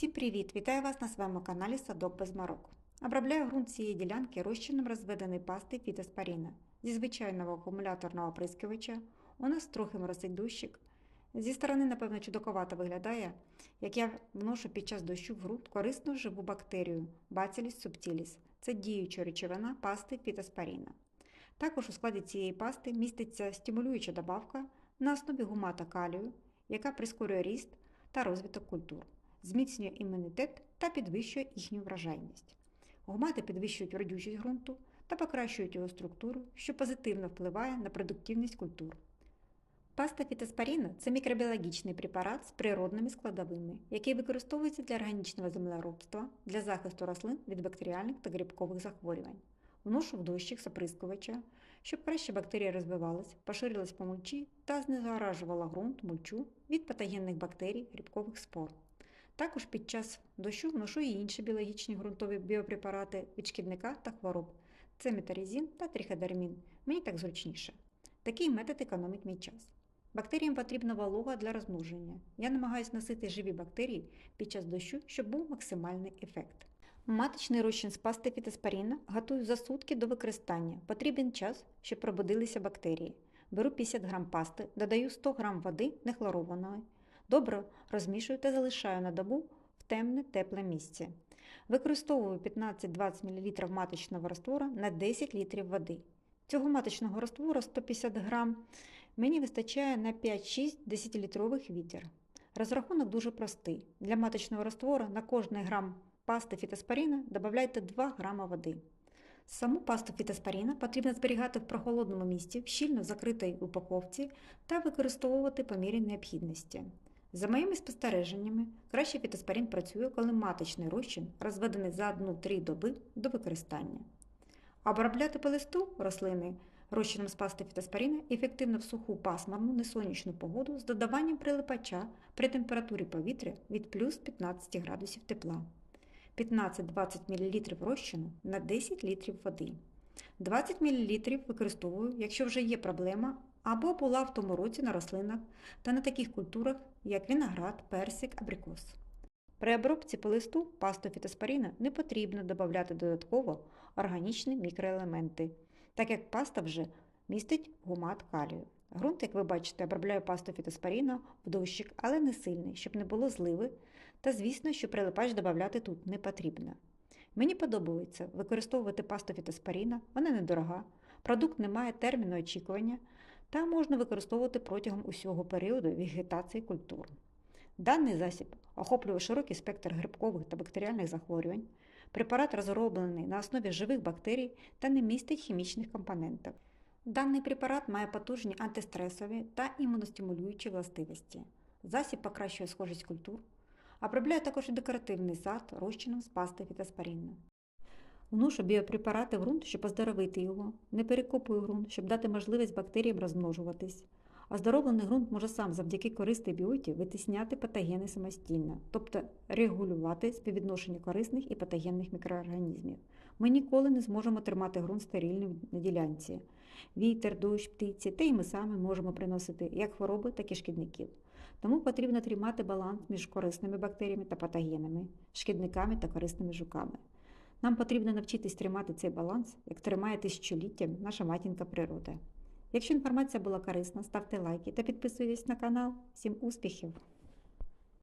Всім привіт! Вітаю вас на своєму каналі Садок без мороку. Обробляю ґрунт цієї ділянки розчином розведеної пасти фітоспоріна. Зі звичайного акумуляторного оприскувача у нас трохи моросить дощик. Зі сторони, напевно, чудаковато виглядає, як я вношу під час дощу в ґрунт корисну живу бактерію Bacillus subtilis. Це діюча речовина пасти фітоспоріна. Також у складі цієї пасти міститься стимулююча добавка на основі гумата калію, яка прискорює ріст та розвиток культур зміцнює імунітет та підвищує їхню вражайність. Гумати підвищують родючість ґрунту та покращують його структуру, що позитивно впливає на продуктивність культур. Паста фітоспоріна – це мікробіологічний препарат з природними складовими, який використовується для органічного землеробства для захисту рослин від бактеріальних та грибкових захворювань. Вношу в дощик з щоб краще бактерії розвивались, поширилась по мульчі та знезаражувала ґрунт мульчу від патогенних бактерій, грибкових спор. Також під час дощу вношу і інші біологічні ґрунтові біопрепарати від шкідника та хвороб. Це метарізін та тріходермін. Мені так зручніше. Такий метод економить мій час. Бактеріям потрібна волога для розмноження. Я намагаюся носити живі бактерії під час дощу, щоб був максимальний ефект. Маточний розчин з пасти фітоспоріна готую за сутки до використання. Потрібен час, щоб пробудилися бактерії. Беру 50 г пасти, додаю 100 г води нехлорованої. Добре розмішую та залишаю на добу в темне тепле місце. Використовую 15-20 мл маточного раствора на 10 літрів води. Цього маточного раствора 150 г мені вистачає на 5-6 10-літрових відер. Розрахунок дуже простий. Для маточного раствора на кожний грам пасти фітоспоріна додайте 2 г води. Саму пасту фітоспоріна потрібно зберігати в прохолодному місці в щільно закритій упаковці та використовувати по мірі необхідності. За моїми спостереженнями, краще фітоспорін працює, коли маточний розчин розведений за 1-3 доби до використання. Обробляти по листу рослини розчином з пасти фітоспоріна ефективно в суху пасмурну несонячну погоду з додаванням прилипача при температурі повітря від плюс 15 градусів тепла. 15-20 мл розчину на 10 літрів води. 20 мл використовую, якщо вже є проблема або була в тому році на рослинах та на таких культурах, як виноград, персик, абрикос. При обробці по листу пасту фітоспоріна не потрібно додати додатково органічні мікроелементи, так як паста вже містить гумат калію. Грунт, як ви бачите, обробляю пасту фітоспоріна в дощик, але не сильний, щоб не було зливи, та, звісно, що прилипач додати тут не потрібно. Мені подобається використовувати пасту фітоспоріна, вона недорога, продукт не має терміну очікування та можна використовувати протягом усього періоду вегетації культур. Даний засіб охоплює широкий спектр грибкових та бактеріальних захворювань. Препарат розроблений на основі живих бактерій та не містить хімічних компонентів. Даний препарат має потужні антистресові та імуностимулюючі властивості. Засіб покращує схожість культур, обробляє також декоративний сад розчином з пасти фітоспорінна. Вношу біопрепарати в ґрунт, щоб оздоровити його, не перекопую ґрунт, щоб дати можливість бактеріям розмножуватись. Оздоровлений ґрунт може сам завдяки корисній біоті витисняти патогени самостійно, тобто регулювати співвідношення корисних і патогенних мікроорганізмів. Ми ніколи не зможемо тримати ґрунт стерильним на ділянці. Вітер, дощ, птиці, та й ми самі можемо приносити як хвороби, так і шкідників. Тому потрібно тримати баланс між корисними бактеріями та патогенами, шкідниками та корисними жуками. Нам потрібно навчитись тримати цей баланс, як тримає тисячоліттям наша матінка природа. Якщо інформація була корисна, ставте лайки та підписуйтесь на канал. Всім успіхів!